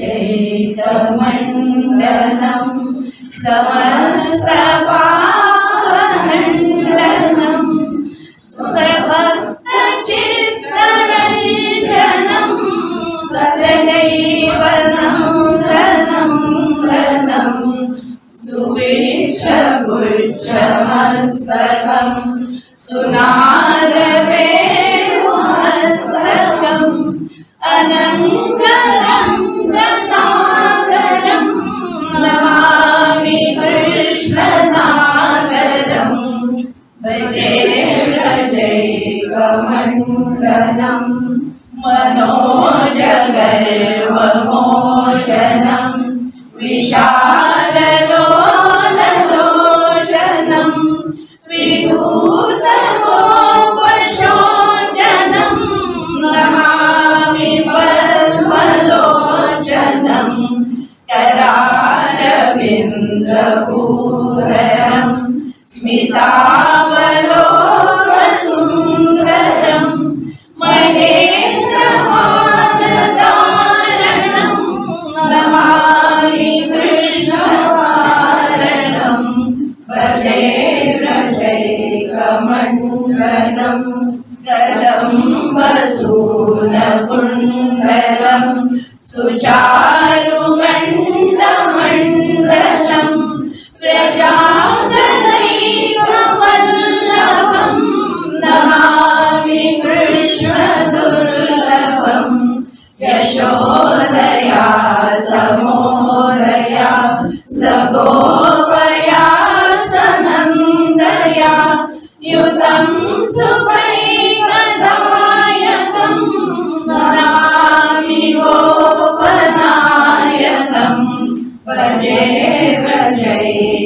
जयकमण्डलं समस्तपावमण्डलं स्वभक्तचित्तरञ्जनं सदैव नन्दनं रनं सुवेशगुच्छमस्तकं सुनारवेणुहस्तकम् 샤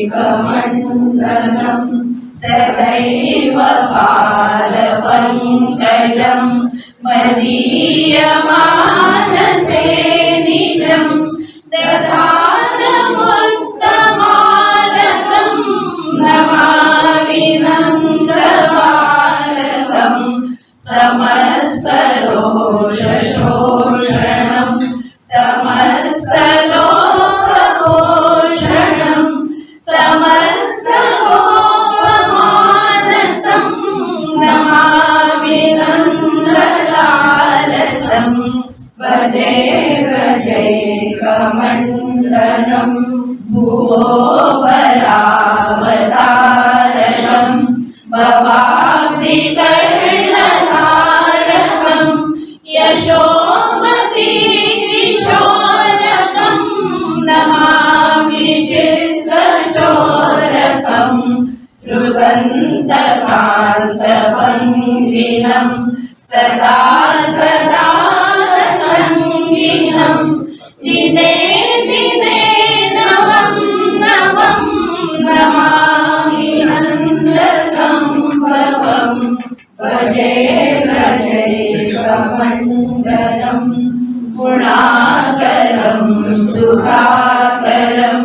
व्रजैकमण्डलं सदैव पालपङ्कजं मदीयमानसे निजं दधानमुत्तमालकं नमामि नन्दबालकं समस्तदोषशोषणं समस्तलोकभूषणं भजे व्रजैकमण्डलं गुणाकरं सुखाकरं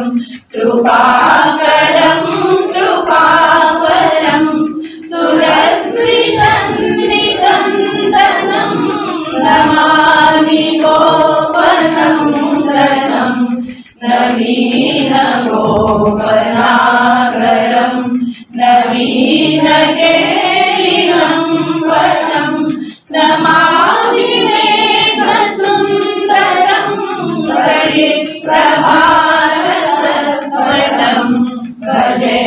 कृपाकरं कृपाकरं सुरद्विषन्निकन्दनं नमामि गोपनन्दनं नवीनगोपनागरं नवीनकेलिनं वटं नमामि मेघसुन्दरं परिप्रभासत्वटं भजे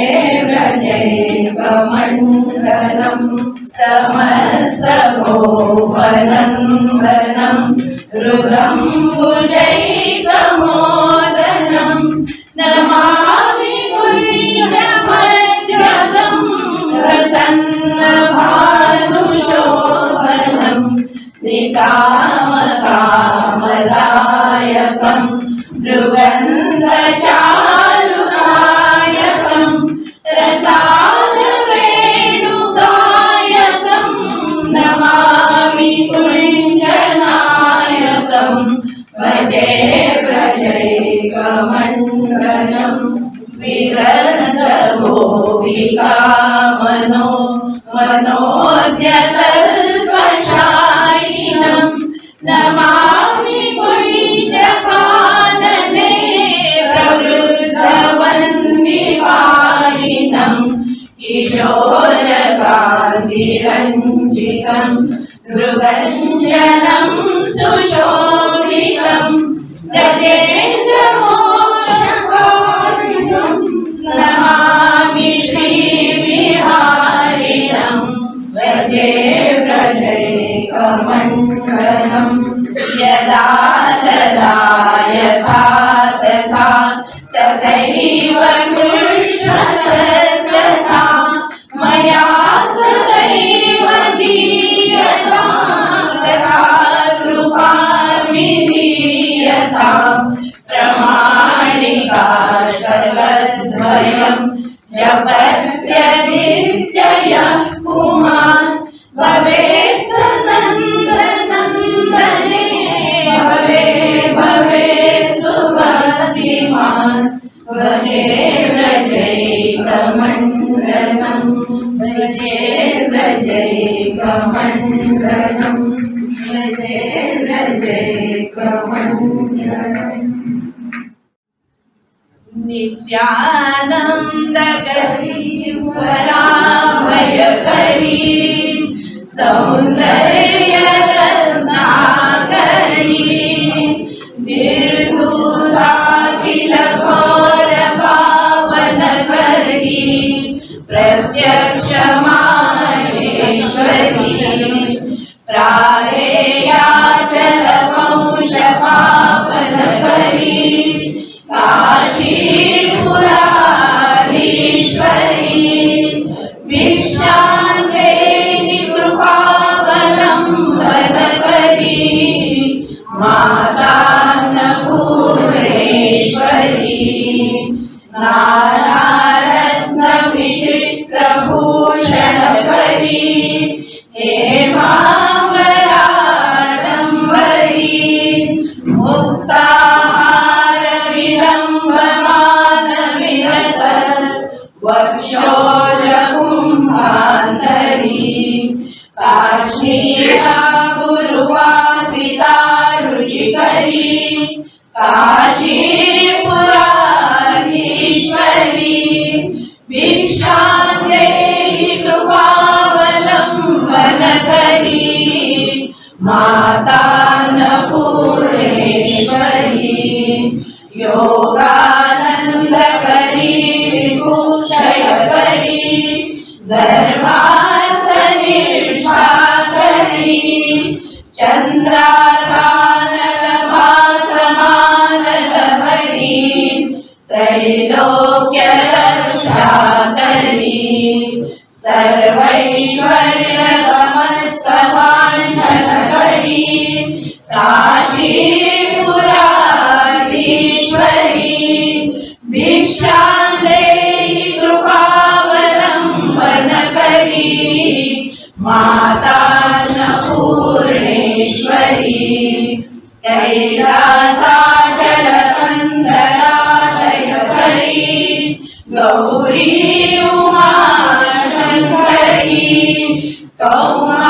निकामकामदायकं दृगन्धचारुसायकं रसालवेणुगायकं नमामि कुञ्जनायकं भजे व्रजैकमण्डलं विरन्दगोपिका मृगञ्जनं सुशोभितम् गजेन्द्रमोक्षकारिणम् नमामि श्रीविहारिणम् व्रजे व्रजैकमण्डलम् यदा तदा यथा तथा तथैव कृष्णसर्वथा प्रमाणिका नित्यानन्दकरी वराभयकरी सौन्दर्यरत्नाकरी Shankari, Kauma.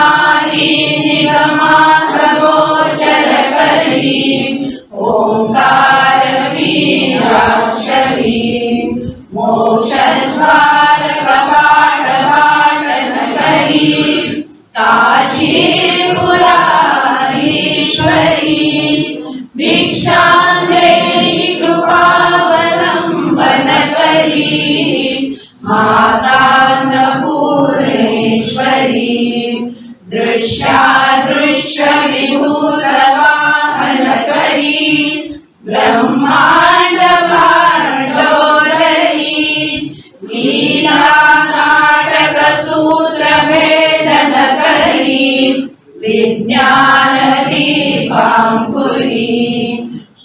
पुरी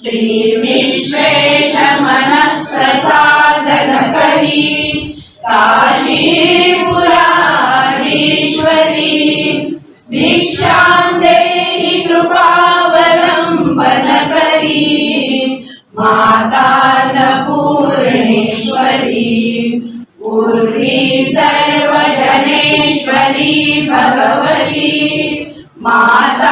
श्रीविश्वेश प्रसाद करी काशीपुराधीश्वरी भिक्षां देहि कृपावलम्बन करी माता न पूर्णेश्वरी पूर्वी सर्वजनेश्वरी भगवती माता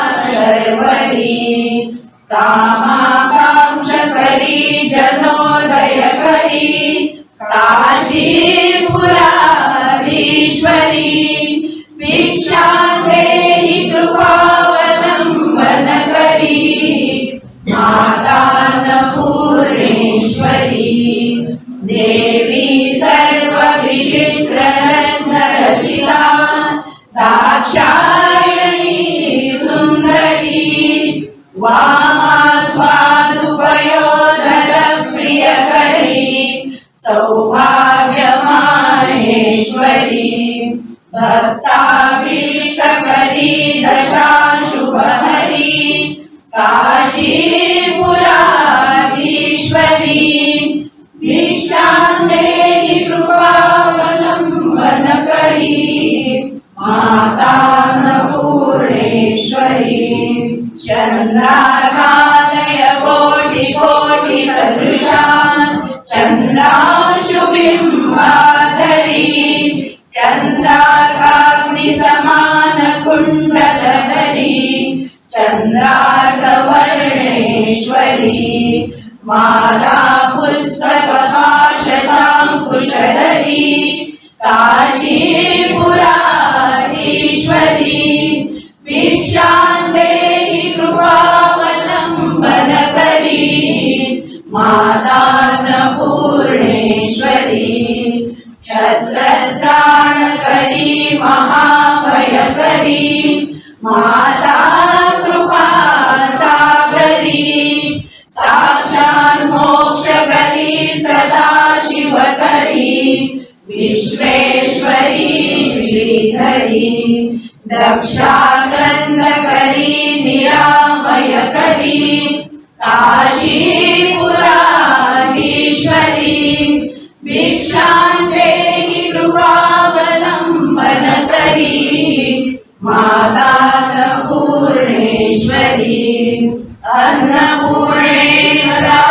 सर्वरी कामाकांक्ष करी जनोदय करी काशीपुराधीश्वरी भिक्षा देहि कृपावलम्बन करी माता न पूर्णेश्वरी देवी सर्वविचित्ररङ्गरचिता Wow. चन्द्रार्कवर्णेश्वरी माला पुस्तकपाशसाङ्कुशधरी काशीपुराधीश्वरी भिक्षां देहि कृपावलम्बनकरी मातान्नपूर्णेश्वरी छत्रत्राणकरी महाभयकरी माता श्रीधरी दक्षाग्रन्थकरी निरामयकरी। काशीपुराधीश्वरी भिक्षां देहि कृपावलम्बनकरी। मातान्नपूर्णेश्वरी अन्नपूर्णे सदा